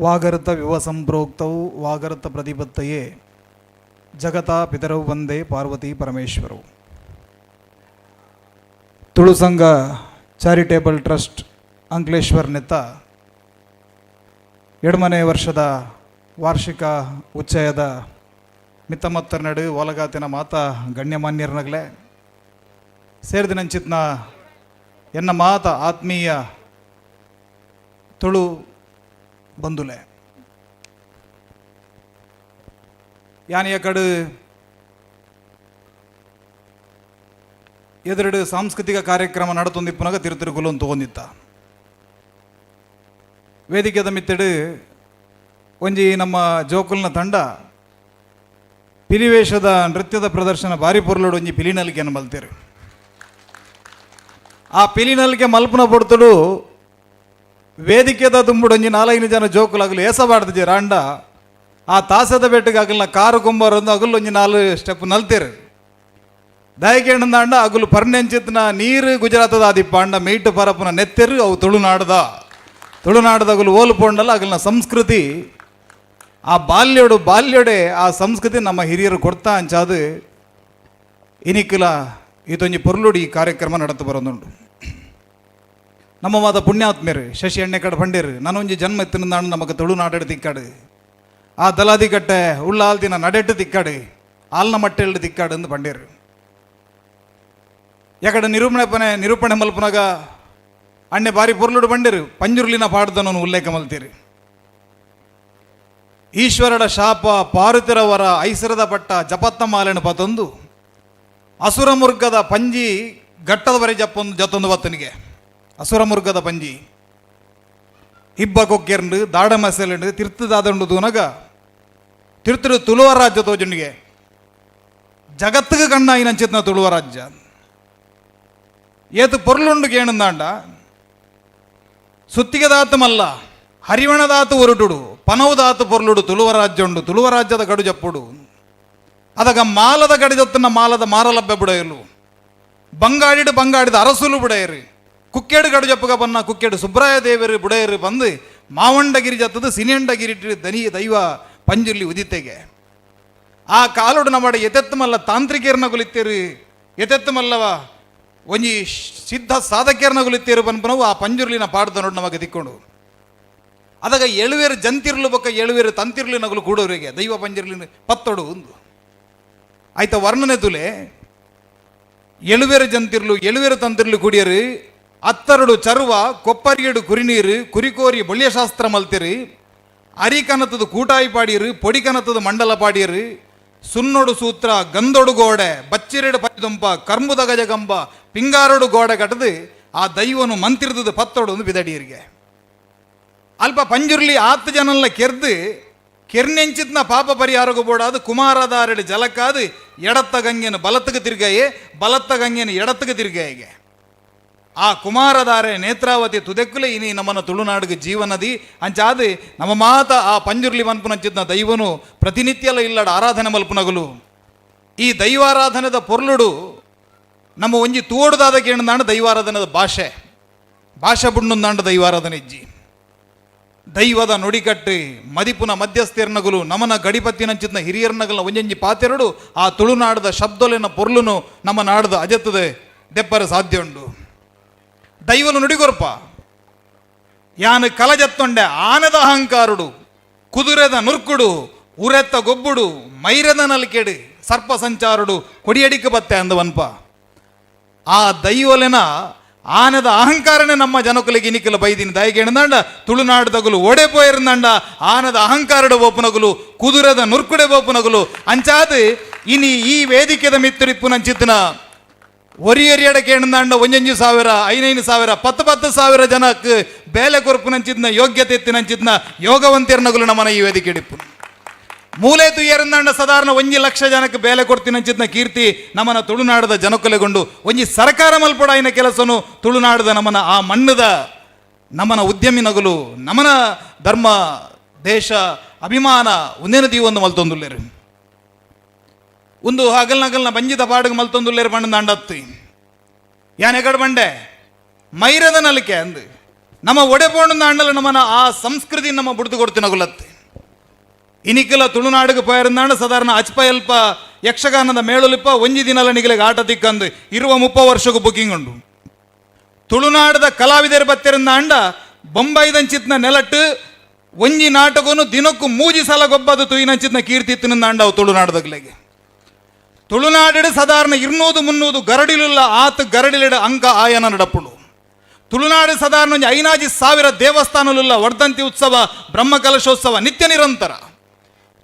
ವಾಗರ್ತ ವಿವ ಸಂಪ್ರೋಕ್ತವು ವಾಗರ್ತ ಪ್ರತಿಪತ್ತಯೇ. ಜಗತಾ ಪಿತರವು ಒಂದೇ ಪಾರ್ವತಿ ಪರಮೇಶ್ವರವು ತುಳು ಸಂಘ charitable trust ಅಂಕ್ಲೇಶ್ವರ್ ನೆತ್ತ ಎರಡಮನೆ ವರ್ಷದ ವಾರ್ಷಿಕ ಉಚ್ಚಯದ ಮಿತ್ತಮತ್ತರ ನಡು ಒಲಗಾತಿನ ಮಾತ ಗಣ್ಯಮಾನ್ಯರ್ನಗಲೇ. ಸೇರಿದಿನಂಚಿತ್ನ ಎನ್ನ ಮಾತ ಆತ್ಮೀಯ ತುಳು ಬಂಧುಲೆ ಯಾನೆಯ ಕಡು ಎದುರುಡು ಸಾಂಸ್ಕೃತಿಕ ಕಾರ್ಯಕ್ರಮ ನಡತೊಂದಿಪ್ಪುನಾಗ ತಿರುತಿರುಗುಲು ಅಂತ ತಗೊಂಡಿತ್ತ ವೇದಿಕೆದ ಮಿತ್ತಡು ಒಂಜಿ ನಮ್ಮ ಜೋಕುಲ್ನ ತಂಡ ಪಿಲಿವೇಷದ ನೃತ್ಯದ ಪ್ರದರ್ಶನ ಬಾರಿ ಪೊರ್ಲೋಡು ಒಂಜಿ ಪಿಲಿನಲಿಕೆಯನ್ನು ಮಲ್ತೇರು. ಆ ಪಿಲಿನಲ್ಲಿಗೆ ಮಲ್ಪನ ಬಡ್ತಡು ವೇದಿಕೆದ ತುಂಬುಡು ಒಂಜಿ ನಾಲ್ಕೈದು ಜನ ಜೋಕುಲಾಗಲು ಏಸಬಾರ್ದು ರಾಂಡ. ಆ ತಾಸದ ಬೆಟ್ಟಗೆ ಅಗಲ್ನ ಕಾರು ಕೊಂಬಾರೊಂದು ಅಗಲು ಒಂಜಿ ನಾಲ್ಕು ಸ್ಟೆಪ್ ನಲ್ತೇರು. ದಯಕೇಣಂದಾಂಡ ಅಗಲು ಪರ್ನೆಂಚಿತ್ನ ನೀರು ಗುಜರಾತದ ಆದಿಪ್ಪ ಅಂಡ ಮೀಟು ಪರಪುನ ನೆತ್ತೆರು ಅವು ತುಳುನಾಡದ. ತುಳುನಾಡದ ಅಗಲು ಓಲು ಪೋಂಡಲ್ಲ ಅಗಲಿನ ಸಂಸ್ಕೃತಿ. ಆ ಬಾಲ್ಯೋಡು ಬಾಲ್ಯೋಡೆ ಆ ಸಂಸ್ಕೃತಿ ನಮ್ಮ ಹಿರಿಯರು ಕೊಡ್ತಾ ಅಂಚಾದು. ಇನಿಕ್ಕಿಲ ಇದೊಂಜಿ ಪೊರ್ಲುಡು ಕಾರ್ಯಕ್ರಮ ನಡತು ಬರೋದುಂಡು ನಮ್ಮ ಮಾದ ಪುಣ್ಯಾತ್ಮ್ಯರು, ಶಶಿ ಎಣ್ಣೆ ಕಡೆ ಪಂಡೇರು ನಾನೊಂಜಿ ಜನ್ಮ ಎತ್ತಿನಾಡು ನಮಗೆ ತುಳುನಾಡು ತಿಕ್ಕಾಡು. ಆ ದಲಾದಿ ಕಟ್ಟೆ ಉಳ್ಳ ಆಲ್ದಿನ ನಡೆಟ್ಟು ತಿಕ್ಕಾಡು, ಆಲ್ನ ಮಟ್ಟೆಲ್ಡು ತಿಕ್ಕಾಡು ಅಂದು ಪಂಡೇರು ಯಾಕಡೆ ನಿರೂಪಣೆ ಪನೆ ನಿರೂಪಣೆ ಮಲ್ಪನಾಗ ಅಣ್ಣೆ ಬಾರಿ ಪೊರ್ಲುಡು ಬಂಡೇರು ಪಂಜುರ್ಲಿನ ಪಾಡ್ದನನ್ನು ಉಲ್ಲೇಖ ಮಲ್ತೀರಿ. ಈಶ್ವರಡ ಶಾಪ ಪಾರುತಿರವರ ಐಸರದ ಪಟ್ಟ ಜಪತ್ತ ಮಾಲೆನ ಪತೊಂದು ಅಸುರ ಮುರ್ಗದ ಪಂಜಿ ಘಟ್ಟದವರೆ ಜಪ್ಪೊಂದು ಜತ್ತೊಂದು ಬತ್ತನಿಗೆ ಅಸುರಮುರ್ಗದ ಪಂಜಿ. ಇಬ್ಬ ಕೊಕ್ಕೆರ್ಂಡು ದಾಡ ಮಸೆಲೆಂಡು ತಿರ್ತದಾದಂಡು ತೂನಗ ತುಳುವ ರಾಜ್ಯ ತೋಜುಂಡಿಗೆ. ಜಗತ್ತಿಗೆ ಕಣ್ಣ ನಂಚಿತ್ನ ತುಳುವ ರಾಜ್ಯ. ಏತು ಪೊರ್ಲುಂಡು ಕೇಣಂದಾಂಡ ಸುತ್ತಿಗೆ ಮಲ್ಲ ಹರಿವಣದಾತು ಒರುಟುಡು ಪನವುದಾತು ಪೊರ್ಲುಡು ತುಳುವ ರಾಜ್ಯ ಉಂಡು ತುಳುವ ರಾಜ್ಯದ ಗಡು ಜಪ್ಪುಡು. ಅದಗ ಮಾಲದ ಗಡಿದತ್ತನ ಮಾಲದ ಮಾರಲಬ್ಬೆ ಬಿಡೆಯಲು ಬಂಗಾಡಿಡು ಬಂಗಾಡಿದ ಅರಸುಲು ಬಿಡೆಯರಿ. ಕುಕ್ಕೇಡು ಗಡು ಜಪ್ಪಗ ಬನ್ನ ಕುಕ್ಕೇಡು ಸುಬ್ರಾಯ ದೇವರು ಬುಡೆಯರು ಬಂದು ಮಾವಂಡಗಿರಿ ಜತ್ತದು ಸಿನಿಂಡಗಿರಿ ದನಿ ದೈವ ಪಂಜುರ್ಲಿ ಉದಿತೆಗೆ. ಆ ಕಾಲುಡು ನಮ್ಮ ಎತೆತ್ತು ಮಲ್ಲ ತಾಂತ್ರಿಕೇರ್ನ ಗುಲಿತ್ತೇರು. ಎತೆತ್ತು ಮಲ್ಲವ ಒಂಜಿ ಸಿದ್ಧ ಸಾಧಕೇರ್ನ ಗುಲಿತೀರು ಪನ್ಪನವು ಆ ಪಂಜುರ್ಲಿನ ಪಾಡ್ದ ನೋಡು ನಮಗೆ ದಿಕ್ಕೊಂಡು. ಅದಾಗ ಎಳುವೇರು ಜಂತಿರ್ಲು ಬೊಕ್ಕ ಎಳುವೇರು ತಂತಿರ್ಲಿ ನಗಲು ಕೂಡೋರಿಗೆ ದೈವ ಪಂಜುರ್ಲಿನ ಪತ್ತೊಡು ಒಂದು ಆಯ್ತ, ವರ್ಣನೆ ತುಲೆ. ಎಳುವೆರ ಜಂತಿರ್ಲು, ಎಳುವೆರ ತಂತಿರ್ಲು ಕುಡಿಯರು. ಅತ್ತರಡು ಚರ್ವ, ಕೊಪ್ಪರಿಯಡು ಕುರಿನೀರು, ಕುರಿಕೋರಿ ಬಳ್ಯಶಾಸ್ತ್ರ ಮಲ್ತಿರು. ಅರಿಕನತದ ಕೂಟಾಯಿ ಪಾಡಿಯರು ಪೊಡಿಕನತದ ಮಂಡಲ ಪಾಡಿಯರು. ಸುನ್ನೊಡು ಸೂತ್ರ ಗಂದೊಡು ಗೋಡೆ, ಬಚ್ಚಿರೆಡು ಪೈದುಂಪ ಕರ್ಮುದ ಗಜಗಂಬ ಪಿಂಗಾರೊಡು ಗೋಡೆ ಕಟ್ಟದು ಆ ದೈವನು ಮಂತಿರ್ದದ ಪತ್ತೊಡು ಒಂದು ಬಿದಡಿಯರಿಗೆ. ಅಲ್ಪ ಪಂಜುರ್ಲಿ ಆತ್ತು ಜನಲ್ಲ ಕೆರ್ದು ಕೆರ್ನೆಂಚಿತ್ನ ಪಾಪ ಪರಿಹಾರಗು ಬೋಡಾದು ಕುಮಾರದಾರಡಿ ಜಲಕ್ಕಾದು ಎಡತ್ತ ಗಂಗೆನ ಬಲತ್ತಗೆ ತಿರುಗಾಯೆ, ಬಲತ್ತ ಗಂಗೆನ ಎಡತ್ತಗೆ ತಿರ್ಗಾಯಿಗೆ. ಆ ಕುಮಾರಧಾರೆ ನೇತ್ರಾವತಿ ತುದೆಕ್ಕುಲೆ ಇನಿ ನಮ್ಮನ ತುಳುನಾಡಿಗೆ ಜೀವನದಿ. ಅಂಚಾದ ನಮ್ಮ ಮಾತ ಆ ಪಂಜುರ್ಲಿ ಮನ್ಪುನಂಚಿತ್ನ ದೈವನು ಪ್ರತಿನಿತ್ಯಲ ಇಲ್ಲಡ ಆರಾಧನೆ ಮಲ್ಪುನಗಲು. ಈ ದೈವಾರಾಧನೆದ ಪೊರ್ಲುಡು ನಮ್ಮ ಒಂಜಿ ತೋಡುದಾದ ಕೇಣದಾಂಡ ದೈವಾರಾಧನೆದ ಭಾಷೆ. ಭಾಷೆ ಬುಣ್ಣುಂದಾಂಡ ದೈವಾರಾಧನೆ ಇಜ್ಜಿ. ದೈವದ ನುಡಿಕಟ್ಟಿ, ಮದಿಪುನ ಮಧ್ಯಸ್ಥೆರ್ನಗುಲು ನಮನ ಗಡಿಪತ್ತಿನಂಚಿತ್ನ ಹಿರಿಯರ್ನಗಲ ಒಂಜಂಜಿ ಪಾತೆರಡು, ಆ ತುಳುನಾಡದ ಶಬ್ದೊಲೆನ ಪೊರ್ಲುನು ನಮ್ಮ ನಾಡದ ಅಜತ್ತದೆ, ದೆಪ್ಪರ ಸಾಧ್ಯ ಉಂಡು ದೈವನು ನುಡಿಗೊರ್ಪ, ಯಾನು ಕಲಜತ್ತೊಂಡೆ ಆನದ ಅಹಂಕಾರುಡು, ಕುದುರೆದ ನುರ್ಕುಡು, ಉರೆತ್ತ ಗೊಬ್ಬುಡು, ಮೈರದ ನಲ್ಕೆಡು ಸರ್ಪ ಸಂಚಾರುಡು ಕೊಡಿಯಡಿಕ ಬತ್ತೆ ಅಂದವನ್ಪ. ಆ ದೈವಲೆನ ಆನದ ಅಹಂಕಾರನೇ ನಮ್ಮ ಜನಕುಲಿಗೆ ಇನಿಕಲ ಬೈದಿನ ದಯಗೆ ತುಳುನಾಡು ತಗುಲು ಓಡೆ ಪೋಯಿರಂದಾಂಡ ಆನದ ಅಹಂಕಾರದ ಓಪನಗುಲು, ಕುದುರೆದ ನುರ್ಕುಡೆ ಓಪನಗುಲು. ಅಂಚಾದ ಇನಿ ಈ ವೇದಿಕೆದ ಮಿತ್ತರಿಪ್ಪು ನಂಚಿತ್ತಿನ ಒರಿಯರಿಯಡ ಕೇಣದಾಂಡ ಒಂಜಂಜು ಸಾವಿರ, ಐನೈದು ಸಾವಿರ, ಪತ್ತು ಪತ್ತು ಸಾವಿರ ಜನಕ್ಕೆ ಬೇಲೆ ಕೊರಪು ನಂಚಿದ್ನ ಯೋಗ್ಯತೆ ಎತ್ತಿನಂಚಿದ್ನ ಯೋಗವಂತಿರ್ನಗುಲು ನಮ್ಮನ ಈ ವೇದಿಕೆ ಇಡಿಪ್ಪು ಮೂಲೆ ತುಯ್ಯರಂದಾಂಡ ಸಾಧಾರಣ ಒಂಜಿ ಲಕ್ಷ ಜನಕ್ಕೆ ಬೇಲೆ ಕೊಡ್ತೀನಂಚಿದ್ನ ಕೀರ್ತಿ ನಮ್ಮನ ತುಳುನಾಡದ ಜನಕೊಲೆಗೊಂಡು, ಒಂಜಿ ಸರ್ಕಾರ ಮಲ್ಪಡ ಆಯ್ನ ಕೆಲಸನು ತುಳುನಾಡದ ನಮ್ಮನ ಆ ಮಣ್ಣದ ನಮ್ಮನ ಉದ್ಯಮಿ ನಗಲು ನಮನ ಧರ್ಮ, ದೇಶ, ಅಭಿಮಾನ ಒಂದೇನ ದೀವೊಂದು ಮಲ್ತೊಂದುಲ್ಲೇರು. ಒಂದು ಹಗಲ್ನಗಲ್ನ ಬಂಜಿದ ಪಾಡಿಗೆ ಮಲ್ತೊಂದುಲ್ಲೇರು ಬಣ್ಣ ದಾಂಡತ್ತಿ ಯಾನ್ ಎಗಡ್ ಬಂಡೆ? ಮೈರದ ನಲಿಕೆ ಅಂದು. ನಮ್ಮ ಒಡೆಪೋಣ ಅಣ್ಣಲು ನಮ್ಮನ ಆ ಸಂಸ್ಕೃತಿ ನಮ್ಮ ಬುಡ್ದು ಕೊಡ್ತೀನಿ ಗುಲತ್ತೆ ಇನಿಕಲ ತುಳುನಾಡಿಗೆ ಪೋಯರಂದಾಂಡ ಸಾಧಾರಣ ಅಚ್ಪಯಲ್ಪ ಯಕ್ಷಗಾನದ ಮೇಳುಲಿಪ್ಪ ಒಂಜಿ ದಿನಲ ನಿಗಲಿಗೆ ಆಟ ತಿಕ್ಕಂದು ಇರುವ ಮುಪ್ಪ ವರ್ಷಕ್ಕೂ ಬುಕಿಂಗ್ ಉಂಡು ತುಳುನಾಡದ ಕಲಾವಿದರು ಬತ್ತಿರಂದ ಅಂಡ ಬೊಂಬೈದಂಚಿತ್ನ ನೆಲಟ್ಟು ಒಂಜಿ ನಾಟಕನು ದಿನಕ್ಕೂ ಮೂಜಿ ಸಲ ಗೊಬ್ಬದು ತುಯಿನಂಚಿತ್ನ ಕೀರ್ತಿ ತಿನ್ನ ಅಂಡ ಅವು ತುಳುನಾಡದಗ್ಲೆಗೆ ತುಳುನಾಡಿಡು ಸಾಧಾರಣ ಇರ್ನೂದು ಮುನ್ನೂದು ಗರಡಿಲುಲ್ಲ ಆತ ಗರಡಿಲಿಡ ಅಂಕ ಆಯನ ನಡಪುಳು. ತುಳುನಾಡು ಸಾಧಾರಣ ಒಂಜಿ ಐನಾಜಿ ಸಾವಿರ ದೇವಸ್ಥಾನಲುಲ್ಲ ವರ್ಧಂತಿ ಉತ್ಸವ ಬ್ರಹ್ಮಕಲಶೋತ್ಸವ ನಿತ್ಯ ನಿರಂತರ.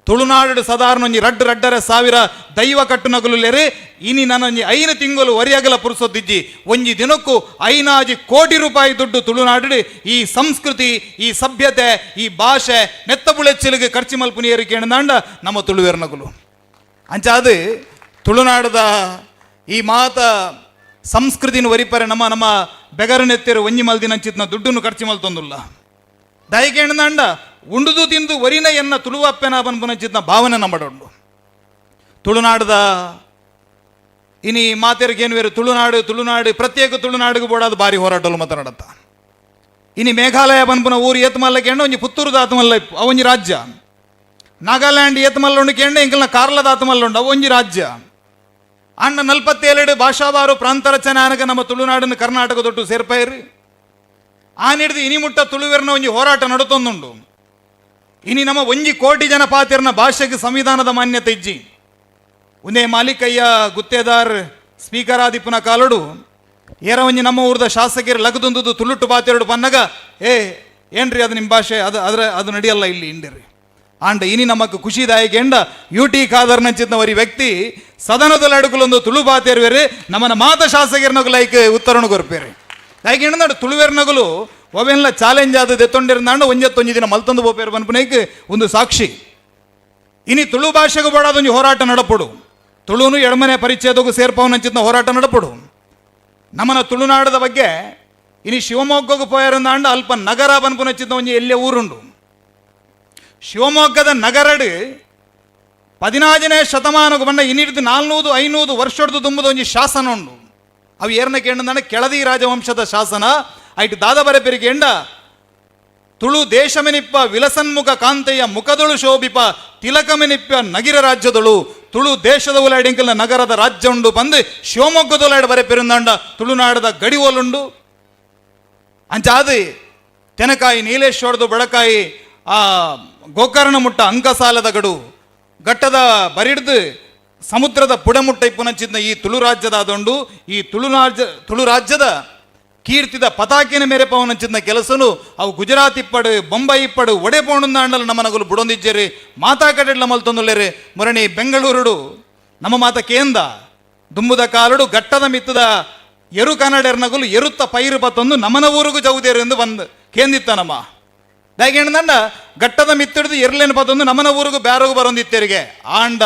ತುಳುನಾಡು ಒಂಜಿ ರಡ್ ರಡ್ಡರೆ ಸಾವಿರ ದೈವ ಕಟ್ಟುನಗಲುಲ್ಲೆರೆ ಇನಿ ನನೊಂಜಿ ಐನು ತಿಂಗಳು ಒರಿಯಗಲ ಪುರುಸೋದಿಜ್ಜಿ ಒಂಜಿ ದಿನಕ್ಕೂ ಐನಾಜಿ ಕೋಟಿ ರೂಪಾಯಿ ದುಡ್ಡು ತುಳುನಾಡು ಈ ಸಂಸ್ಕೃತಿ, ಈ ಸಭ್ಯತೆ, ಈ ಭಾಷೆ ನೆತ್ತಬುಳೆಚ್ಚಲಿಗೆ ಖರ್ಚು ಮಲ್ಪುನಿಯರು ಕೇಳಿದಾಂಡ ನಮ್ಮ ತುಳುವೆರ್ನಗಲು ಅಂಚ ಅದು ತುಳುನಾಡದ ಈ ಮಾತ ಸಂಸ್ಕೃತಿನ ವರಿಪರೆ ನಮ್ಮ ನಮ್ಮ ಬೆಗರನೆತ್ತಿರು ಒಂಜಿ ಮಲ್ದಿನಂಚಿತ್ನ ದುಡ್ಡನ್ನು ಖರ್ಚು ಮಲ್ತೊಂದುಲ್ಲ. ದಯಕೇಣಂದ ಉಂಡುದು ತಿಂದು ವರಿನ ಎನ್ನ ತುಳುವಪ್ಪೆನ ಬನ್ಪುನಂಚಿತ್ನ ಭಾವನೆ ನಮ್ಮಡುಂಡು ತುಳುನಾಡದ, ಇನಿ ಮಾತೆರಿಗೇನು ಬೇರೆ ತುಳುನಾಡು ತುಳುನಾಡು, ಪ್ರತ್ಯೇಕ ತುಳುನಾಡಿಗೆ ಬೋಡಾದ ಭಾರಿ ಹೋರಾಟಲು ಮಾತನಾಡತ್ತ ಇನಿ ಮೇಘಾಲಯ ಬನ್ಪುನ ಊರು ಏತ್ ಮಲ್ಲಕೇಂಡ ಒಂಜಿ ಪುತ್ತೂರು ದಾತ ಮಲ್ಲ ಇಪ್ಪು ಅವೊಂಜಿ ರಾಜ್ಯ. ನಾಗಾಲ್ಯಾಂಡ್ ಏತ್ ಮಲ್ಲ ಉಂಡು ಕೇಂಡ ಇಂಕಲ್ನ ಕಾರ್ಲ ದಾತ ಮಲ್ಲ ಉಂಡು ಅವೊಂಜಿ ರಾಜ್ಯ. ಅಣ್ಣ ನಲ್ಪತ್ತೇಳೆಡು ಭಾಷಾವಾರು ಪ್ರಾಂತ ರಚನೆ ಆನಗ ನಮ್ಮ ತುಳುನಾಡನ್ನು ಕರ್ನಾಟಕದೊಟ್ಟು ಸೇರ್ಪೈರಿ. ಆ ಇನಿ ಮುಟ್ಟ ತುಳುವೆರ್ನ ಒಂಜಿ ಹೋರಾಟ ನಡುತ್ತೊಂದುಂಡು ಇನಿ ನಮ್ಮ ಒಂಜಿ ಕೋಟಿ ಜನ ಪಾತಿರ್ನ ಭಾಷೆಗೆ ಸಂವಿಧಾನದ ಮಾನ್ಯತೆ ಇಜ್ಜಿ. ಉನೇ ಮಾಲೀಕಯ್ಯ ಗುತ್ತೇದಾರ್, ಸ್ಪೀಕರ್ ಆದಿಪ್ಪನ ಕಾಲಡು, ಏರ ಒಂಜಿ ನಮ್ಮ ಊರದ ಶಾಸಕರು ಲಗದೊಂದುದು ತುಳುಟ್ಟು ಪಾತಿರಡು ಪನ್ನಗ, ಏ, ಏನ್ರಿ ಅದು ನಿಮ್ಮ ಭಾಷೆ? ಅದು ಅದ್ರ, ಅದು ನಡೆಯಲ್ಲ ಇಲ್ಲಿ ಇಂಡಿರಿ ಆಂಡ ಇನಿ ನಮಕ್ ಖುಷಿದಾಯಕ ಎಂಡ ಯು ಟಿ ಖಾದರ್ ನಂಚಿದ್ನವರಿ ವ್ಯಕ್ತಿ ಸದನದಲ್ಲಿ ಅಡುಕಲೊಂದು ತುಳು ಪಾತೇರ್ವೇರಿ ನಮ್ಮನ ಮಾತ ಶಾಸಕಿಯರ್ನಗ ಲೈಕ್ ಉತ್ತರಣ ಕೊರ್ಪೇರಿ. ಲೈಕ್ ತುಳುವೇರ್ ನಗಲು ಒವೆಲ್ಲ ಚಾಲೆಂಜ್ ಆದ ಎತ್ತೊಂಡಿರಂದಾಂಡ ಒಂಜತ್ತೊಂಜಿ ದಿನ ಮಲ್ತೊಂದು ಬೋಪೇರು ಬನ್ಪುನೈಕ್ ಒಂದು ಸಾಕ್ಷಿ. ಇನಿ ತುಳು ಭಾಷೆಗೂ ಬೋಡಾದೊಂಜಿ ಹೋರಾಟ ನಡಪಡು. ತುಳುನು ಎಡಮನೆ ಪರಿಚಯದಗೂ ಸೇರ್ಪವನಂಚಿತ್ನ ಹೋರಾಟ ನಡಪಡು. ನಮ್ಮನ ತುಳುನಾಡದ ಬಗ್ಗೆ ಇನಿ ಶಿವಮೊಗ್ಗಗೂ ಪೋಯರಂದಾಂಡ ಅಲ್ಪ ನಗರ ಬನ್ಪುನಚ್ಚಿದ್ದ ಒಂಜಿ ಎಲ್ಲೇ ಊರುಂಡು. ಶಿವಮೊಗ್ಗದ ನಗರಡು ಪದಿನಾಜನೇ ಶತಮಾನಕ್ಕೆ ಬಂದ ಇನ್ನಿಡ್ದು ನಾಲ್ನೂದು ಐನೂದು ವರ್ಷದ್ದು ತುಂಬುದು ಒಂಜಿ ಶಾಸನ ಉಂಡು. ಅವು ಏರ್ನ ಕೇಂದ್ರ ಕೆಳದಿ ರಾಜವಂಶದ ಶಾಸನ. ಐಟು ದಾದಬರೆ ಪೆರಿಗೆ ಎಂಡ? ತುಳು ದೇಶಮೆನಿಪ್ಪ ವಿಲಸನ್ಮುಖ ಕಾಂತೆಯ ಮುಖದೊಳು ಶೋಭಿಪ ತಿಲಕಮೆನಿಪ್ಪ ನಗಿರ ರಾಜ್ಯದಳು. ತುಳು ದೇಶದ ಉಲಾಡಿಂಕಲ್ನ ನಗರದ ರಾಜ್ಯ ಉಂಡು ಬಂದು ಶಿವಮೊಗ್ಗದ ಉಲಾಡ ಬರೆ ಪೆರುಂದಾಂಡ ತುಳುನಾಡದ ಗಡಿ ಓಲುಂಡು ಅಂಚಾದು ತೆನಕಾಯಿ, ನೀಲೇಶ್ವರದು ಬೆಳಕಾಯಿ ಆ ಗೋಕರ್ಣ ಮುಟ್ಟ ಅಂಕಸಾಲದ ಗಡು. ಘಟ್ಟದ ಬರಿಡ್ದು ಸಮುದ್ರದ ಪುಡಮುಟ್ಟೈ ಪುನಚಿದ್ದ ಈ ತುಳು ರಾಜ್ಯದ ಅದೊಂಡು ಈ ತುಳು ರಾಜ್ಯ, ತುಳು ರಾಜ್ಯದ ಕೀರ್ತಿದ ಪತಾಕಿನ ಮೇರೆ ಪವನಂಚಿದ್ನ ಕೆಲಸನು, ಅವು ಗುಜರಾತ್ ಇಪ್ಪಡು ಬೊಂಬೈ ಇಪ್ಪಡು ಒಡೆ ಪೋಣಂದಾಂಡಲು ನಮ್ಮ ನಗಲು ಬುಡೊಂದಿಜ್ಜೇರಿ, ಮಾತಾ ಕಡೆಡ್ಲ ಮಲ್ತೊಂದುಲ್ಲೇರಿ, ಮುರಣಿ ಬೆಂಗಳೂರುಡು, ನಮ್ಮ ಮಾತ ಕೇಂದ, ದುಂಬುದ ಕಾಲುಡು, ಘಟ್ಟದ ಮಿತ್ತದ ಎರು ಕನ್ನಡೆರ್ನಗಲು ಎರುತ್ತ ಪೈರು ಬತ್ತೊಂದು ನಮನ ಊರಿಗೂ ಜೌದೇರು ಎಂದು ಬಂದು ಕೇಂದಿತ್ತ ನಮ್ಮ. ದಾಗೇಣದಂಡ ಘಟ್ಟದ ಮಿತ್ತಿಡ್ದು ಎರ್ಲೇನು ಬತ್ತೊಂದು ನಮನ ಊರಿಗೂ ಬ್ಯಾರಗೂ ಬರೊಂದಿತ್ತೇರಿಗೆ. ಆಂಡ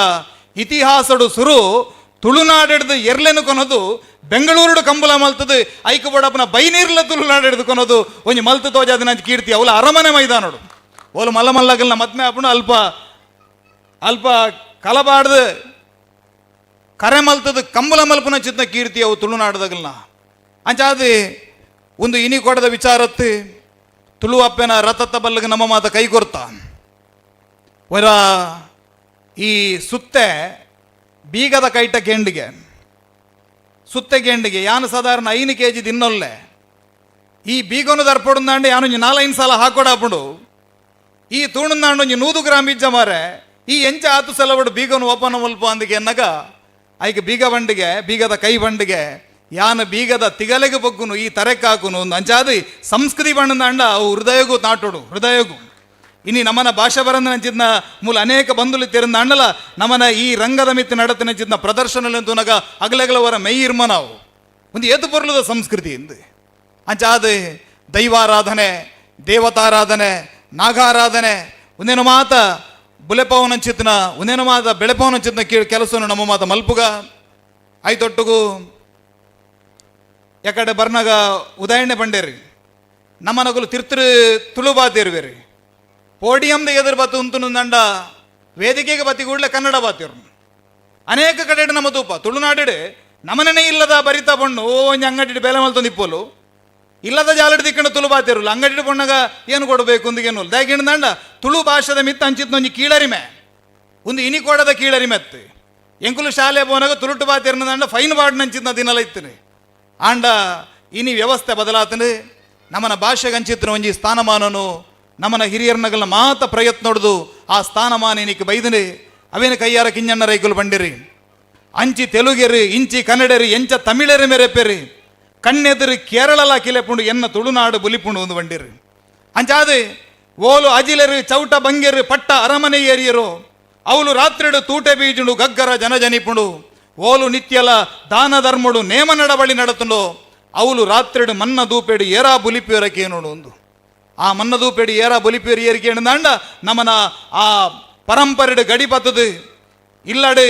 ಇತಿಹಾಸಡು ಸುರು ತುಳುನಾಡಿಡ್ದು ಎರ್ಲೆನು ಕೊನೋದು, ಬೆಂಗಳೂರುಡು ಕಂಬಲ ಮಲ್ತದು ಐಕ ಬಡಪ್ಪನ ಬೈನೀರ್ಲ ತುಳುನಾಡಿಡ್ದು ಕೊನೋದು, ಒಂಜಿ ಮಲ್ತು ತೋಜಾದಿನ ಕೀರ್ತಿ, ಅವಲ ಅರಮನೆ ಮೈದಾನಡು ಓಲು ಮಲ್ಲ ಮಲ್ಲಗಲ್ನ ಮದ್ಮೆ ಅಪ್ಪಣ ಅಲ್ಪ ಅಲ್ಪ ಕಲಬಾಡ್ದು, ಕರೆ ಮಲ್ತದು, ಕಂಬಲ ಮಲ್ಪನ ಚಿತ್ನ ಕೀರ್ತಿ ಅವು ತುಳುನಾಡದಗಲ್ನ. ಅಂಚಾದಿ ಒಂದು ಇನಿ ಕೊಡದ ವಿಚಾರತ್ತು ತುಳು ಅಪ್ಪನ ರಥತ್ತ ಬಲ್ಲಗ ನಮ್ಮ ಮಾತ ಕೈಗೊರ್ತ ಒರ ಈ ಸುತ್ತೆ ಬೀಗದ ಕೈಟ ಗೆಂಡಿಗೆ. ಸುತ್ತೆ ಗೆಂಡಿಗೆ, ಯಾನು ಸಾಧಾರಣ ಐನು ಕೆ ಜಿ ದಿನ್ನೊಲ್ಲೆ ಈ ಬೀಗನು ದರ್ಪಡುಂದಾಂಡೆ ಯಾನು ನಾಲೈನು ಸಲ ಹಾಕೊಡಾಪುಂಡು ಈ ತೂಣುಂದಾಂಡು ಒಂಜಿ ನೂದು ಗ್ರಾಮ್ ಇಜ್ಜ ಮಾರೆ. ಈ ಎಂಚ ಆತು ಸಲವಡು ಬೀಗನು ಓಪನ್ ಮಲ್ಪ ಅಂದಿಗೆ ಎನ್ನಗ ಐಕೆ ಬೀಗ ಬಂಡಿಗೆ, ಬೀಗದ ಕೈ ಬಂಡಿಗೆ, ಯಾನು ಬೀಗದ ತಿಗಲೆಗೆ ಬಗ್ಗುನು, ಈ ಒಂದು ಅಂಚಾದು ಸಂಸ್ಕೃತಿ ಬಣ್ಣದಾಂಡ ಅವು ಹೃದಯಗೂ ನಾಟೋಡು, ಹೃದಯಗೂ. ಇನಿ ನಮ್ಮನ ಭಾಷೆ ಬರಂದನಂಚಿದ್ನ ಮೂಲ ಅನೇಕ ಬಂಧುಲು ತೆರಂದ ಅಣ್ಣಲ ನಮ್ಮನ ಈ ರಂಗದ ಮಿತ್ತು ನಡತನಂಚಿದ್ನ ಪ್ರದರ್ಶನ ತೂನಗ ಅಗಲಗಲವರ ಮೈಯಿರ್ಮ ನಾವು. ಒಂದು ಏತು ಪೊರ್ಲದ ಸಂಸ್ಕೃತಿ ಇಂದು. ಅಂಚಾದ ದೈವಾರಾಧನೆ, ದೇವತಾರಾಧನೆ, ನಾಗಾರಾಧನೆ, ಒಂದೇನು ಮಾತ ಬುಲೆಪವನ ಚಿತ್ನ ಒಂದೇನು ಮಾತ ಬೆಳೆಪವನ ಚಿತ್ನ ಕೇಳಿ ಕೆಲಸವನ್ನು ನಮ್ಮ ಮಾತ ಮಲ್ಪುಗ. ಐತೊಟ್ಟುಗು ಯಾಕಡೆ ಬರ್ನಾಗ ಉದಾಹರಣೆ ಬಂಡೇರಿ ನಮ್ಮ ನಗಲು ತಿರ್ತರು ತುಳು ಪೋಡಿಯಂದ ಎದುರು ಬತ್ತು ಉಂತುನು ದಂಡ ವೇದಿಕೆಗೆ ಬತ್ತಿ ಕೂಡಲೇ ಕನ್ನಡ ಬಾತಿರು ಅನೇಕ ಕಡೆ ನಮ್ಮ ತೂಪ ತುಳುನಾಡಿಡೆ ನಮನೇ ಇಲ್ಲದ ಬರಿತ ಬಣ್ಣು, ಓ ಒಂಜಿ ಅಂಗಡಿ ಬೇಲೆ ಮಲ್ತೊಂದು ನಿಪ್ಪಲು ಇಲ್ಲದ ಜಾಲಡ್ ದಿಕ್ಕಂಡು ತುಳು ಬಾತಿರು. ಅಂಗಡಿ ಬಣ್ಣಗ ಏನು ಕೊಡಬೇಕು ಅಂದಿಗೇನು ದಾಗಿಂಡ ದಂಡ, ತುಳು ಭಾಷದ ಮಿತ್ತ ಒಂಜಿ ಕೀಳರಿಮೆ. ಒಂದು ಇನಿ ಕೊಡದ ಕೀಳರಿಮೆ ಅತ್ತೆ ಎಂಕುಲು ಶಾಲೆ ಬೋನಾಗ ತುಳುಟು ಬಾತಿರ್ನ ದಂಡ ಫೈನ್ ಬಾಡ್ ನಂಚಿದ್ನ ದಿನಲ ಇತ್ತೀನಿ. ಆಂಡ, ಇನಿ ವ್ಯವಸ್ಥೆ ಬದಲಾತನೆ. ನಮ್ಮನ ಭಾಷೆಗೆ ಅಂಚಿತ್ತಿನ ಒಂಜಿ ಸ್ಥಾನಮಾನನು. ನಮ್ಮನ ಹಿರಿಯರ್ನಗಲ ಮಾತ ಪ್ರಯತ್ನ ಹೊಡೆದು ಆ ಸ್ಥಾನಮಾನ ಏನಕ್ಕೆ ಬೈದನೆ ಅವೇನು ಕೈಯಾರ ಕಿಂಜಣ್ಣ ರೈಕುಲು ಬಂಡಿರಿ? ಅಂಚಿ ತೆಲುಗೆರಿ, ಇಂಚಿ ಕನ್ನಡರಿ, ಎಂಚ ತಮಿಳರಿ ಮೆರೆಪೆರಿ ಕಣ್ಣೆದುರು ಕೇರಳಲ ಕಿಲೆಪುಂಡು, ಎನ್ನ ತುಳುನಾಡು ಬುಲಿಪುಂಡು ಒಂದು ಬಂಡಿರಿ. ಅಂಚಾದೆ, ಓಲು ಅಜಿಲರು, ಚೌಟ ಬಂಗೆರು, ಪಟ್ಟ ಅರಮನೆ ಏರಿಯರು ಅವಳು ರಾತ್ರಿಡು ತೂಟೆ ಬೀಜುಂಡು, ಗಗ್ಗರ ಜನಜನಿಪುಂಡು ಓಲು ನಿತ್ಯಲ ದಾನ ಧರ್ಮಡು ನೇಮ ನಡಬಳಿ ನಡತುಂಡು ಅವಳು ರಾತ್ರಿಡು ಮನ್ನ ದೂಪೇಡು ಏರಾ ಬುಲಿಪಿಯರಕ್ಕೆ ನೋಡು ಒಂದು. ಆ ಮನ್ನದೂಪೇಡಿ ಏರ ಬುಲಿಪಿಯರು ಏರಿಕೆ ದಾಂಡ ನಮ್ಮನ ಆ ಪರಂಪರೆಡು ಗಡಿ ಇಲ್ಲಡೆ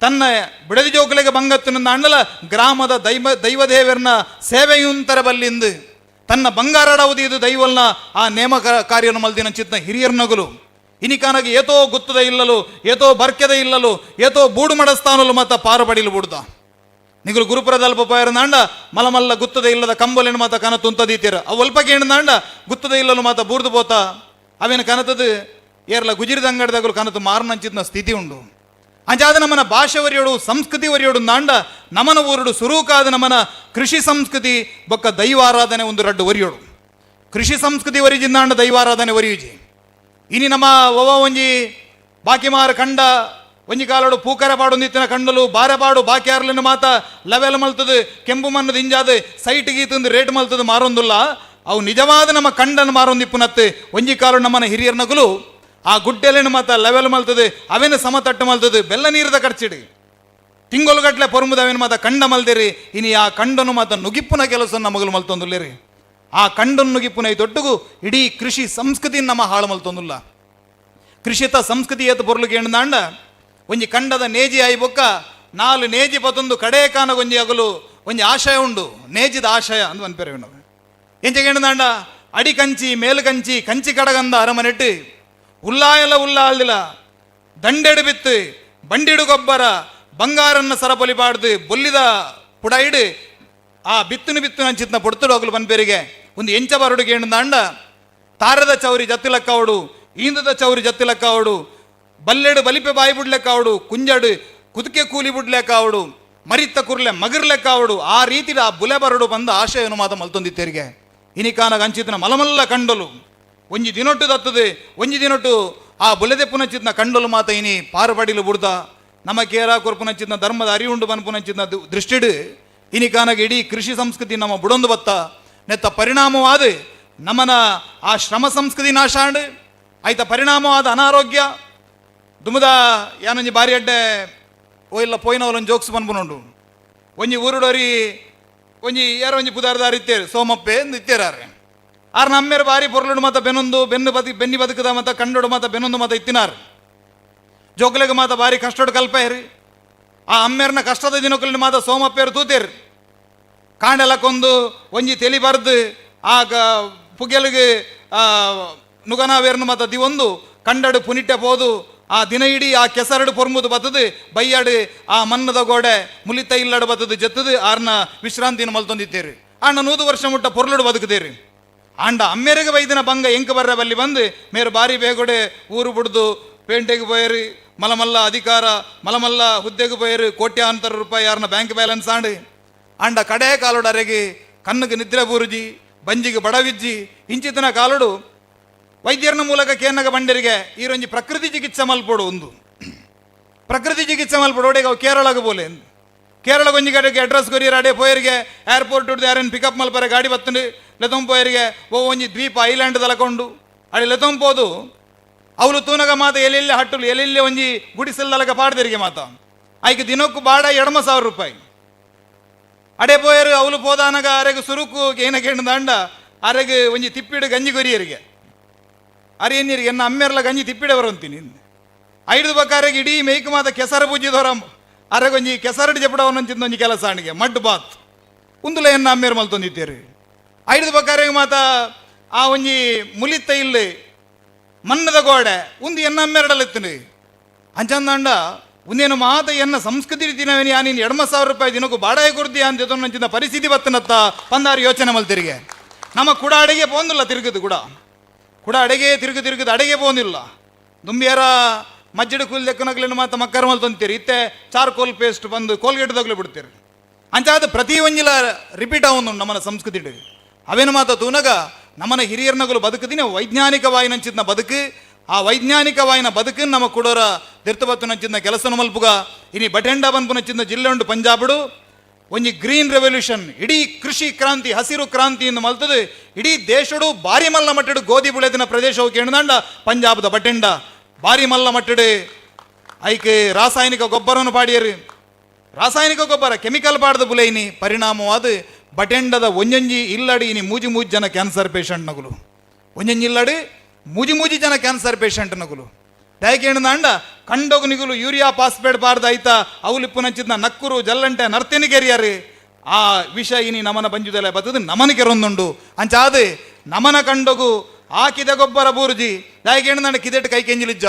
ತನ್ನ ಬಿಡದಿ ಜೋಕಲೆಗೆ ಬಂಗತ್ತಿನ ಅಣ್ಣಲ ಗ್ರಾಮದ ದೈವ, ದೈವದೇವರನ್ನ ಸೇವೆಯುಂತರ ಬಲ್ಲಿಂದು. ತನ್ನ ಬಂಗಾರಡ ಇದು ದೈವಲ್ನ ಆ ನೇಮಕ ಕಾರ್ಯವನ್ನು ಮಲ್ದಿನ ಚಿತ್ನ ಹಿರಿಯರ್ನಗಲು ಇನಿಕಾನಗೆ ಏತೋ ಗುತ್ತದ ಇಲ್ಲಲು, ಏತೋ ಬರ್ಕೆದ ಇಲ್ಲಲು, ಏತೋ ಬೂಡು ಮಡಸ್ತಾನಲು ಮತ್ತ ಪಾರು ಪಡಿಲು ನಿಗಲು ಗುರುಪುರದಲ್ಪ ಪೋಯರ ನಾಂಡ, ಮಲಮಲ್ಲ ಗುತ್ತದ ಇಲ್ಲದ ಕಂಬಲಿನ ಮಾತ ಕನ ತುಂತದೀತೀರ. ಅವು ಅಲ್ಪ ನಾಂಡ, ಗುತ್ತದ ಇಲ್ಲಲು ಮಾತ ಬೂರ್ದು ಪೋತ ಅವೇನು ಕನತದು? ಏರ್ಲ ಗುಜಿರಿದಂಗಡ್ದಾಗಲು ಕನತು ಮಾರನಂಚಿದ್ನ ಸ್ಥಿತಿ ಉಂಡು. ಅಂಜಾದ ನಮ್ಮನ ಭಾಷೆ ಒರಿಯೋಡು, ಸಂಸ್ಕೃತಿ ಒರಿಯೋಡು ನಾಂಡ, ನಮನ ಊರುಡು ಸುರೂಕಾದ ನಮನ ಕೃಷಿ ಸಂಸ್ಕೃತಿ ಬೊಕ್ಕ ದೈವಾರಾಧನೆ ಒಂದು ರಡ್ಡು ವರಿಯೋಡು ಕೃಷಿ ಸಂಸ್ಕೃತಿ ಒರಿಜಿಂದಾಂಡ ದೈವಾರಾಧನೆ ಒರಿಯುಜಿ. ಇನಿ ನಮ್ಮ ಒವ ಒಂಜಿ ಬಾಕಿ ಮಾರ ಕಂಡ ಒಂಜಿ ಕಾಲೋಡು ಪೂಕರ ಪಾಡು ನಿತ್ತಿನ ಕಣ್ಣಲು, ಬಾರೆ ಪಾಡು ಬಾಕಿ ಆರ್ಲಿನ ಮಾತ ಲವೆಲ್ ಮಲ್ತದು, ಕೆಂಪು ಮಣ್ಣದ ದಿಂಜಾದ ಸೈಟ್ ಗೀತಂದು ರೇಟ್ ಮಲ್ತದು ಮಾರೊಂದುಲ್ಲ. ಅವು ನಿಜವಾದ ನಮ್ಮ ಕಂಡನ ಮಾರೊಂದಿಪ್ಪುನತ್ತೆ ಒಂಜಿ ಕಾಲು ನಮ್ಮನ ಹಿರಿಯರ್ ನಗಲು. ಆ ಗುಡ್ಡೆಲಿನ ಮಾತ ಲವೆಲ್ ಮಲ್ತದೆ, ಅವೇನು ಸಮತಟ್ಟು ಮಲ್ತದೆ, ಬೆಲ್ಲ ನೀರದ ಖರ್ಚಿಡಿ. ತಿಂಗೊಲುಗಟ್ಲೆ ಪೊರುಮುದ ಅವೇನು ಮಾತ ಕಂಡ ಮಲ್ದಿರಿ, ಇನಿ ಆ ಕಂಡನು ಮಾತ ನುಗಿಪ್ಪುನ ಕೆಲಸ ನಮಗಲು ಮಲ್ತೊಂದುಲ್ಲೇರಿ. ಆ ಕಂಡನು ನುಗಿಪ್ಪುನ ಈ ದೊಡ್ಡಗು ಇಡೀ ಕೃಷಿ ಸಂಸ್ಕೃತಿ ನಮ್ಮ ಹಾಳು ಮಲ್ತೊಂದುಲ್ಲ. ಕೃಷಿತ ಸಂಸ್ಕೃತಿ ಏತ ಬೊರ್ಲಿಗೆ ಎಂದಾಂಡ ಒಂಜಿ ಕಂಡದ ನೇಜಿ ಆಯಿ ಬೊಕ್ಕ ನಾಲ್ ನೇಜಿ ಪತೊಂದು ಕಡೇ ಒಂಜಿ ಅಗಲು ಒಂಜಿ ಆಶಯ ಉಂಡು. ನೇಜಿದ ಆಶಯ ಅಂದ್ ಅನ್ಪೇರೆ ನಾವು ಎಂಚಗೆ ಎಂದಾಂಡ ಅಡಿ ಕಂಚಿ, ಮೇಲು ಕಂಚಿ ಕಂಚಿ ಕಡಗಂದ ಅರಮನೆಟ್ಟು. ಉಲ್ಲಾಯಲ ಉಲ್ಲಾಳಿಲ್ಲ ದಂಡೆಡು ಬಿತ್ತು. ಬಂಡಿಡು ಗೊಬ್ಬರ, ಬಂಗಾರನ್ನ ಸರಪೊಲಿಬಾರ್ದು ಬೊಲ್ಲಿದ ಪುಡೈಡು ಆ ಬಿತ್ತುನು ಬಿತ್ತು ಅಂಚಿತ್ನ ಪೊಡ್ತಡು ಹೋಗಲು ಪನ್ಪೇರಿಗೆ ಒಂದು ಎಂಚ ಬರಡುಗೆ ದಾಂಡ ತಾರದ ಚೌರಿ ಜತ್ತಿಲಕ್ಕವಡು, ಈಂದದ ಚೌರಿ ಜತ್ತಿಲಕ್ಕವಡು ಬಲ್ಲೆಡು ಬಲಿಪೆ ಬಾಯಿ ಬಿಡ್ಲೆಕ್ಕಾವಡು ಕುಂಜಡು ಕುದುಕೆ ಕೂಲಿ ಬಿಡ್ಲೆಕ್ಕಾವಡು ಮರಿತ ಕುರ್ಲೆ ಮಗರ್ಲೆಕ್ಕಾವಡು ಆ ರೀತಿ ಆ ಬುಲೆ ಬರಡು ಬಂದ ಆಶಯನು ಮಾತ ಮಲ್ತೊಂದಿತ್ತೇರಿಗೆ ಇನಿಕಾನ ಅಂಚಿತನ ಮಲಮಲ್ಲ ಕಂಡಲು. ಒಂಜಿ ದಿನೊಟ್ಟು ದತ್ತದೆ, ಒಂಜಿ ದಿನೊಟ್ಟು ಆ ಬುಲೆದೆ ಪುನಚಿತ್ನ ಕಂಡಲು ಮಾತ ಇನಿ ಪಾರುಪಡಿಲು ಬುಡ್ದ. ನಮ್ಮ ಕೇರ ಕೊರ್ಪುನಚ್ಚಿತ್ನ ಧರ್ಮದ ಅರಿವುಂಡು ಬನ್ಪುನಚ್ಚಿತ್ನ ದೃಷ್ಟಿಡು. ಇನಿಕಾನಗ ಇಡೀ ಕೃಷಿ ಸಂಸ್ಕೃತಿ ನಮ್ಮ ಬುಡೊಂದು ಬತ್ತ. ನೆತ್ತ ಪರಿಣಾಮವಾದ ನಮ್ಮನ ಆ ಶ್ರಮ ಸಂಸ್ಕೃತಿ ನಾಶಾಂಡ್. ಆಯ್ತ ಪರಿಣಾಮವಾದ ಅನಾರೋಗ್ಯ. ದುಮದ ಯಾನೊಂಜಿ ಬಾರಿ ಅಡ್ಡೆ, ಓ ಇಲ್ಲ ಪೋಯಿನವಲೊಂದು ಜೋಕ್ಸ್ ಪನ್ಪುನುಂಡು ಒಂಜಿ ಊರುಡೋರಿ, ಒಂಜಿ ಯಾರೋ ಒಂಜಿ ಪುದಾರ್ದಾರ್ ಇತ್ತೇರು, ಸೋಮಪ್ಪೆ ಎಂದು ಇತ್ತೇರಾರೆ. ಆರ್ ನಮ್ಮೇರು ಬಾರಿ ಪೊರ್ಲುಡು ಮಾತ ಬೆನ್ನೊಂದು ಬೆನ್ನು ಬದಿ, ಬೆನ್ನಿ ಬದುಕದ ಮಾತ, ಕಂಡೋಡು ಮಾತ ಬೆನ್ನೊಂದು ಮಾತ ಇತ್ತಿನಾರ್. ಜೋಕಲೆಗೆ ಮಾತ ಬಾರಿ ಕಷ್ಟೋಡು ಕಲ್ಪೇರಿ ಆ ಅಮ್ಮೇರ್ನ ಕಷ್ಟದ ದಿನಕಲ್ನ ಮಾತ ಸೋಮಪ್ಪೇರು ತೂತೇರು. ಕಾಂಡೆಲಕ್ಕೊಂದು, ಒಂಜಿ ತೆಲಿ ಬರ್ದು ಆ ಗ ಪುಗೆಲಿಗೆ ನುಗನಾವೇರ್ನ ಮತ ದಿವೊಂದು, ಕಂಡಡು ಪುನಿಟ್ಟೆ ಪೋದು ಆ ದಿನ ಇಡೀ ಆ ಕೆಸರಡು ಪೊರ್ಮುದು ಬತ್ತದು, ಬೈಯಾಡು, ಆ ಮನ್ನದ ಗೋಡೆ ಮುಲಿತ ಇಲ್ಲಡು ಬತ್ತದು ಜತ್ತದು, ಆರ್ನ ವಿಶ್ರಾಂತಿನ ಮಲ್ತೊಂದಿದ್ದೇರಿ. ಅಣ್ಣ ನೂದು ವರ್ಷ ಮುಟ್ಟ ಪೊರ್ಲುಡು ಬದುಕುದೀರಿ. ಆಂಡ ಅಮ್ಮೇರಿಗೆ ಬೈದಿನ ಬಂಗ ಎಂಕ ಬರ್ರ ಬಲ್ಲಿ ಬಂದು, ಮೇರು ಬಾರಿ ಬೇಗೊಡೆ ಊರು ಬಿಡ್ದು ಪೇಂಟೆಗೆ ಬೋಯರಿ ಮಲಮಲ್ಲ ಅಧಿಕಾರ, ಮಲಮಲ್ಲ ಹುದ್ದೆಗೆ ಬಯರಿ ಕೋಟ್ಯಾಂತರ ರೂಪಾಯಿ ಯಾರನ್ನ ಬ್ಯಾಂಕ್ ಬ್ಯಾಲೆನ್ಸ್ ಆಂಡು. ಆಂಡ ಕಡೆ ಕಾಲುಡರೆಗೆ ಕಣ್ಣಿಗೆ ನಿದ್ರೆ ಬೂರುಜಿ, ಬಂಜಿಗೆ ಬಡವಿಜ್ಜಿ ಇಂಚಿತನ ಕಾಲುಡು ವೈದ್ಯರನ ಮೂಲಕ ಕೇನಗ ಬಂಡರಿಗೆ ಈರೊಂಜಿ ಪ್ರಕೃತಿ ಚಿಕಿತ್ಸೆ ಮಲ್ಪೋಡು ಒಂದು. ಪ್ರಕೃತಿ ಚಿಕಿತ್ಸೆ ಮಲ್ಪೋಡು. ಒಡೆಗೆ ಅವು ಕೇರಳಗೆ ಬೋಲೆ ಕೇರಳ ಒಂಜಿ ಕಡೆಗೆ ಅಡ್ರೆಸ್ ಕೊರಿಯರ್ ಅಡೆ ಪೋಯರಿಗೆ ಏರ್ಪೋರ್ಟ್ ಹಿಡ್ದು ಯಾರನ್ನು ಪಿಕಪ್ ಮಲ್ಪರೆ ಗಾಡಿ ಬತ್ತಂಡು. ಲೆತಂ ಪೋಯರಿಗೆ ಓ ಒಂಜಿ ದ್ವೀಪ ಐಲ್ಯಾಂಡ್ ತಲಕೊಂಡು ಅಡೆ ಲೆತಂ ಪೋದು ಅವಳು ತೂನಗ ಮಾತ ಎಲ್ಲೆಲ್ಲಿ ಹಟ್ಟಲು ಎಲ್ಲೆಲ್ಲಿ ಒಂಜಿ ಗುಡಿಸಲ್ದಲಗ ಪಾಡ್ದರಿಗೆ ಮಾತ. ಆಯ್ಕೆ ದಿನಕ್ಕೂ ಬಾಡ ಎಡಮ ಸಾವಿರ ರೂಪಾಯಿ. ಅಡೆ ಪೋಯರು ಅವಳು ಪೋದಾನಗ ಅರೆಗೆ ಸುರುಕು ಏನಕ್ಕೆ ದಂಡ ಅರೆಗೆ ಒಂಜಿ ತಿಪ್ಪಿಡು ಗಂಜಿ ಕೊರಿಯರಿಗೆ. ಅರೇನಿರಿಗೆ ಎನ್ನ ಅಮ್ಮೆರ್ಲ ಗಂಜಿ ತಿಪ್ಪಿಡೆ ಅಂತೀನಿ ಐದು ಬಕಾರೆ ಇಡೀ ಮೇಯ್ಕು ಮಾತ ಕೆಸರ ಪೂಜಿದವರ ಅರೆಗೊಂಜಿ ಕೆಸರಡು ಜಪಡವನಂಚಿಂದ ಒಂಜಿ ಕೆಲಸ ಅಣಿಗೆ ಮಡ್ ಬಾತ್. ಉಂದುಲ ಎನ್ನ ಅಮ್ಮೇರು ಮಲ್ತೊಂದಿತ್ತೇರಿ ಐದು ಬಕಾರೆ ಮಾತ ಆ ಒಂಜಿ ಮುಲಿತ್ತ ಇಲ್ಲಿ, ಮನ್ನದ ಗೋಡೆ, ಉಂದು ಎನ್ನ ಅಮ್ಮೆರಡಲೆತ್ತಿನಿ ಅಂಚಂದಂಡ ಉಂದೇನು ಮಾತ ಎನ್ನ ಸಂಸ್ಕೃತಿ ತಿನ್ನವೇನಿ ಯಾ ನೀನು ಎಡಮ ಸಾವಿರ ರೂಪಾಯಿ ದಿನಕ್ಕೂ ಬಾಡಾಯ ಕೊಡ್ತೀಯ ಅಂತ ನಂಚಿನ ಪರಿಸ್ಥಿತಿ ಬತ್ತನತ್ತ ಪಂದಾರು ಯೋಚನೆ ಮಲ್ತಿರಿಗೆ. ನಮ್ಮ ಕೂಡ ಅಡಿಗೆ ಪೋಂದಿಲ್ಲ ತಿರುಗುದು ಕೂಡ. ಕುಡ ಅಡೆಗೆ ತಿರುಗಿ ತಿರುಗಿದ ಅಡೆಗೆ ಬೋನಿಲ್ಲ ದುಂಬಿಯರ ಮಜ್ಜಿಡ ಕೂಲ್ ದೆಕ್ಕನಗ್ಲಿನ ಮಾತ ಮಕ್ಕರ ಮಲ್ ತಂತೀರಿ. ಇತ್ತೆ ಚಾರ್ಕೋಲ್ ಪೇಸ್ಟ್ ಬಂದು ಕೋಲ್ಗೇಟ್ದಾಗ್ಲೇ ಬಿಡ್ತೀರಿ. ಅಂಚಾದ ಪ್ರತಿ ಒಂಜಿಲ ರಿಪೀಟ್ ಅವನು ನಮ್ಮನ ಸಂಸ್ಕೃತಿ ಅವೇನು ಮಾತ ತೂನಗ ನಮ್ಮನ ಹಿರಿಯರ್ನಗಳು ಬದುಕದಿನ ವೈಜ್ಞಾನಿಕ ನಂಚಿದ್ನ ಬದುಕು. ಆ ವೈಜ್ಞಾನಿಕ ವೈಜ್ಞಾನಿಕವಾಯಿನ ಬದುಕು ನಮ್ಮ ಕುಡೋರ ತಿರ್ತಬತ್ತು ನಂಚಿದ್ನ ಕೆಲಸನ ಮಲ್ಪುಗ. ಇನಿ ಬಟೆಂಡ ಬಂಪು ನಂಚಿದ್ನ ಜಿಲ್ಲೆ ಉಂಟು ಪಂಜಾಬಡು. ಒಂಜಿ ಗ್ರೀನ್ ರೆವಲ್ಯೂಷನ್ ಇಡೀ ಕೃಷಿ ಕ್ರಾಂತಿ, ಹಸಿರು ಕ್ರಾಂತಿಯನ್ನು ಮಲ್ತದು, ಇಡೀ ದೇಶಡು ಬಾರಿ ಮಲ್ಲ ಮಟ್ಟಡು ಗೋಧಿ ಬೆಳೆದಿನ ಪ್ರದೇಶವು ಕೇಣದಂಡ ಪಂಜಾಬ್ದ ಬಟೆಂಡ ಬಾರಿ ಮಲ್ಲ ಮಟ್ಟಡೆ ಐಕೆ ರಾಸಾಯನಿಕ ಗೊಬ್ಬರವನ್ನು ಪಾಡಿಯರಿ. ರಾಸಾಯನಿಕ ಗೊಬ್ಬರ, ಕೆಮಿಕಲ್ ಪಾಡ್ದ ಬುಲೈನಿ ಪರಿಣಾಮವಾದ ಬಟೆಂಡದ ಒಂಜೊಂಜಿ ಇಲ್ಲಡಿ ಇನಿ ಮೂಜಿ ಮೂಜಿ ಜನ ಕ್ಯಾನ್ಸರ್ ಪೇಷಂಟ್ ನಗುಲು. ಒಂಜೊಂಜಿ ಇಲ್ಲಡಿ ಮೂಜಿ ಮೂಜಿ ಜನ ಕ್ಯಾನ್ಸರ್ ಪೇಷಂಟ್ ನಗುಲು. ದಯಕೇಣ ದಾಂಡ ಕಂಡೋಗು ನಿಗುಲು ಯೂರಿಯಾ ಪಾಸ್ಪೇಡ್ ಬಾರ್ದ ಐತ ಅವಲಿಪ್ಪು ನಂಚಿದ್ನ ನಕ್ಕುರು ಜಲ್ಲಂಟೆ ನರ್ತಿನಿಗೆರಿಯರು ಆ ವಿಷ ಇನಿ ನಮನ ಬಂಜುದಲ್ಲ ಬತ್ತದು ನಮನ ಕೆರೊಂದುಂಡು. ಅಂಚಾದೆ, ನಮನ ಕಂಡೋಗು ಹಾಕಿದ ಗೊಬ್ಬರ ಬೂರ್ಜಿ ದಯಕೇಣ ನಂಡ ಕಿದೆಟ್ ಕೈ ಕೆಂಜಿಲಿಜ್ಜ.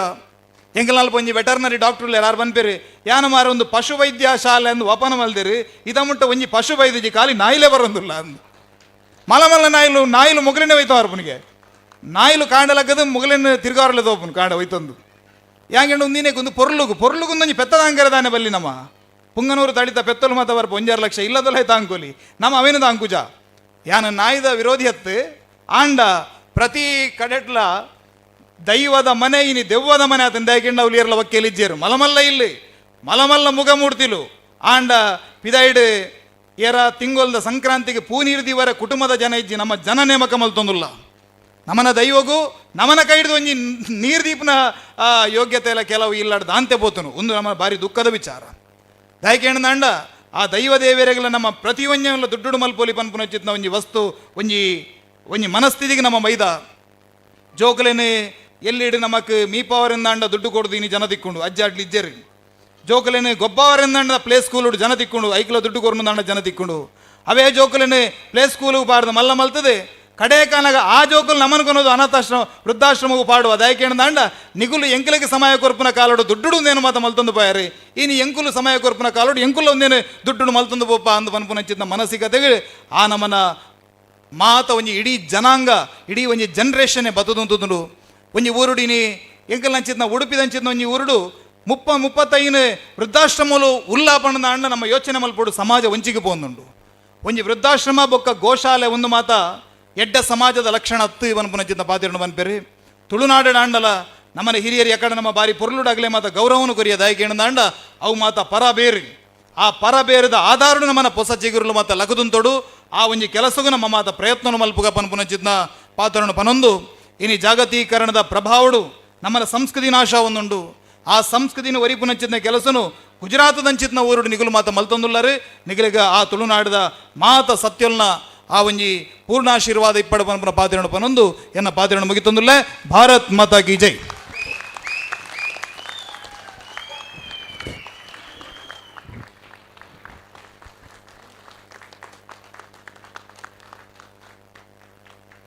ಎಂಕಲ್ನಾಲ್ ಪೊಂಜಿ ವೆಟರ್ನರಿ ಡಾಕ್ಟರ್ ಎಲ್ಲಾರು ಬಂದ್ಪೇರು ಯಾನ ಮಾರ ಒಂದು ಪಶು ವೈದ್ಯ ಶಾಲೆ ಅಂದು ವಪನ ಮಲ್ದಿರಿ, ಇದ ಮುಟ್ಟ ಒಂಜಿ ಪಶು ವೈದ್ಯಜಿ ಖಾಲಿ ನಾಯಿಲೆ ಬರೋಂದಿಲ್ಲ ಅಂದು. ಮಲಮಲ್ಲ ನಾಯಿಲು ನಾಯಿಲು ಮುಗಲಿನ ಒಯ್ತಾವ ಪುನಿಗೆ ನಾಯಿಲು ಕಾಂಡಲಕ್ಕದು ಮುಗಲಿನ ತಿರ್ಗಾರಲೆ ತೋಪನು ಕಾಂಡ ಒಯ್ತಂದು ಯಾಂಗೆಂಡು ನೀನೇ ಒಂದು ಪೊರ್ಲುಗು ಪೊರ್ಲುಗು ಒಂದೊಂಜಿ ಪೆತ್ತದಾಂಗರ ದಾನೆ ಬಲ್ಲಿ ನಮ್ಮ. ಪುಂಗನೂರು ತಳಿತ ಪೆತ್ತಲು ಮಾತ ಬರ್ಪ, ಒಂಜಾರು ಲಕ್ಷ ಇಲ್ಲದಲ್ಲ ತಾಂಕೋಲಿ ನಮ್ಮ ಅವೇನು ತಾಂಕುಜ ಯಾನ ನಾಯಿದ ವಿರೋಧಿ ಹತ್ತು, ಆಂಡ ಪ್ರತಿ ಕಡೆಟ್ಲ ದೈವದ ಮನೆ ಇನಿ ದೆವ್ವದ ಮನೆ ಆತನ ದಯಕೆಂಡ ಉಲಿಯರ್ಲ ಒಕ್ಕೇಲಿಜ್ಜೇರು ಮಲಮಲ್ಲ ಇಲ್ಲಿ, ಮಲಮಲ್ಲ ಮುಗ ಮೂಡ್ತಿಲು. ಆಂಡ ಪಿದೈಡ್ ಏರ ತಿಂಗೊಲ್ದ ಸಂಕ್ರಾಂತಿಗೆ ಪೂನೀರ್ದಿವರ ಕುಟುಂಬದ ಜನ ಇಜ್ಜಿ ನಮ್ಮ ಜನ ನೇಮಕ ಮಲ್ತೊಂದುಲ್ಲ. ನಮನ ದೈವಗೂ ನಮನ ಕೈಡ್ದು ಒಂಜಿ ನೀರು ದೀಪನ ಯೋಗ್ಯತೆ ಎಲ್ಲ ಕೆಲವು ಇಲ್ಲಾಡ್ದು ಅಂತೆ ಬೋತನು ಒಂದು ನಮ್ಮ ಭಾರಿ ದುಃಖದ ವಿಚಾರ. ದಯಕೇಣ ಅಂಡ ಆ ದೈವ ದೇವರೆಗಳ ನಮ್ಮ ಪ್ರತಿ ಒಂಜೆಲ್ಲ ದುಡ್ಡು ಮಲ್ಪೋಲಿ ಪನ್ಪುನ ಚಿತ್ನ ಒಂಜಿ ವಸ್ತು, ಒಂಜಿ ಒಂಜಿ ಮನಸ್ಥಿತಿಗೆ ನಮ್ಮ ಮೈದ. ಜೋಕಲೇನೆ ಎಲ್ಲಿಡು ನಮಕ್ ಮೀಪವರಿಂದಾಂಡ ದುಡ್ಡು ಕೊಡುದು ಇನ್ನು ಜನ ತಿಕ್ಕೊಂಡು ಅಜ್ಜಾಡ್ಲಿ ಇಜ್ಜರಿ. ಜೋಕಲೇನೆ ಗೊಬ್ಬವರಿಂದಾಂಡ ಪ್ಲೇ ಸ್ಕೂಲ್ ಜನ ತಿಕ್ಕೊಂಡು ಐಕ್ಲ ದುಡ್ಡು ಕೊರನುದಾಂಡ ಜನ ತಿಕ್ಕೊಂಡು ಅವೇ ಜೋಕಲೇನೆ ಪ್ಲೇ ಸ್ಕೂಲ್ ಬಾರ್ದು ಮಲ್ಲ ಮಲ್ತದೆ. ಕಡೆ ಕಾಲಾಗ ಆ ಜೋಕುಲು ನಮನ್ ಕೊನೋದು ಅನಾಥಾಶ್ರಮ, ವೃದ್ಧಾಶ್ರಮಕ್ಕೆ ಪಾಡುವ ದಾಂಡ. ನಿಗುಲು ಎಂಕಲಿಗೆ ಸಮಯ ಕೊರ್ಪುನ ಕಾಲೋಡು ದುಡ್ಡು ಒಂದೇನು ಮಾತ ಮಲ್ತೊಂದು ಪಾಯರಿ? ಇನಿ ಎಂಕುಲು ಸಮಯ ಕೊರ್ಪುನ ಕಾಲೋಡು ಎಂಕುಲು ಒಂದೇನು ದುಡ್ಡು ಮಲ್ತೊಂದು ಪೋಪ ಅಂದು ಪನ್ಪುನ ಚಿತ್ತ ಮನಸ್ಸಿಗತೆಗೆ ಆ ನಮನ ಮಾತ ಒಂಜಿ ಇಡೀ ಜನಾಂಗ, ಇಡೀ ಒಂಜಿ ಜನ್ರೇಷನ್ನೇ ಬತ್ತದಂತುಂಡು ಒಂಜಿ ಊರುಡಿನಿ ಎಂಕಲ್ ನಂಚಿದ್ನ ಉಡುಪಿದಂಚಿದ್ನ ಒಂಜಿ ಊರುಡು. ಮುಪ್ಪ ಮುಪ್ಪತ್ತೈನ ವೃದ್ಧಾಶ್ರಮಲು ಉಲ್ಲಾಪಣದ ಅಂಡ ನಮ್ಮ ಯೋಚನೆ ಮಲ್ಪಡು ಸಮಾಜ ಒಂಚಿಗೆ ಪೋಂದುಂಡು. ಒಂಜಿ ವೃದ್ಧಾಶ್ರಮ ಬೊಕ್ಕ ಗೋಶಾಲೆ ಒಂದು ಮಾತ. ಎಡ್ಡ ಸಮಾಜದ ಲಕ್ಷಣ ಹತ್ತು, ಇವನ್ ಪುನಚಿದ್ನ ಪಾತಿರಣ ಬನ್ಪೇರಿ ತುಳುನಾಡು ಆಂಡಲ ನಮ್ಮನ ಹಿರಿಯರು ಯಾಕಡೆ ನಮ್ಮ ಬಾರಿ ಪೊರ್ಲುಡಾಗಲೇ ಮಾತ ಗೌರವನು ಕೊರಿಯ ದಾಯಕೇಣದಾಂಡ ಅವು ಮಾತ ಪರ ಬೇರಿ ಆ ಪರ ಬೇರದ ಆಧಾರ ನಮ್ಮನ ಪೊಸ ಚಿಗುರುಲು ಮಾತ ಲಗದುಂತೊಡು ಆ ಒಂಜಿ ಕೆಲಸಗೂ ನಮ್ಮ ಮಾತ ಪ್ರಯತ್ನ ಮಲ್ಪುಗ ಪನ್ಪುನಚಿದ್ನ ಪಾತ್ರನು ಪನೊಂದು. ಇನಿ ಜಾಗತೀಕರಣದ ಪ್ರಭಾವಡು ನಮ್ಮನ ಸಂಸ್ಕೃತಿ ನಾಶ ಒಂದುಂಡು. ಆ ಸಂಸ್ಕೃತಿನ ಒರಿಪುನಚ್ಚಿದ್ನ ಕೆಲಸನು ಗುಜರಾತದಂಚಿತ್ನ ಊರುಡು ನಿಗುಲು ಮಾತ ಮಲ್ತೊಂದುಲ್ಲರೆ. ನಿಗಲಿಗ ಆ ತುಳುನಾಡದ ಮಾತ ಸತ್ಯಲ್ನ ಆ ಒಂಜಿ ಪೂರ್ಣಾಶೀರ್ವಾದ ಇಪ್ಪಡ ಪನ್ಪುನ ಪಾತ್ರನು ಪನೊಂದು ಎನ್ನ ಪಾತ್ರ ಮುಗಿತೊಂದುಲ್ಲ. ಭಾರತ್ ಮಾತಾ ಕಿ ಜೈ.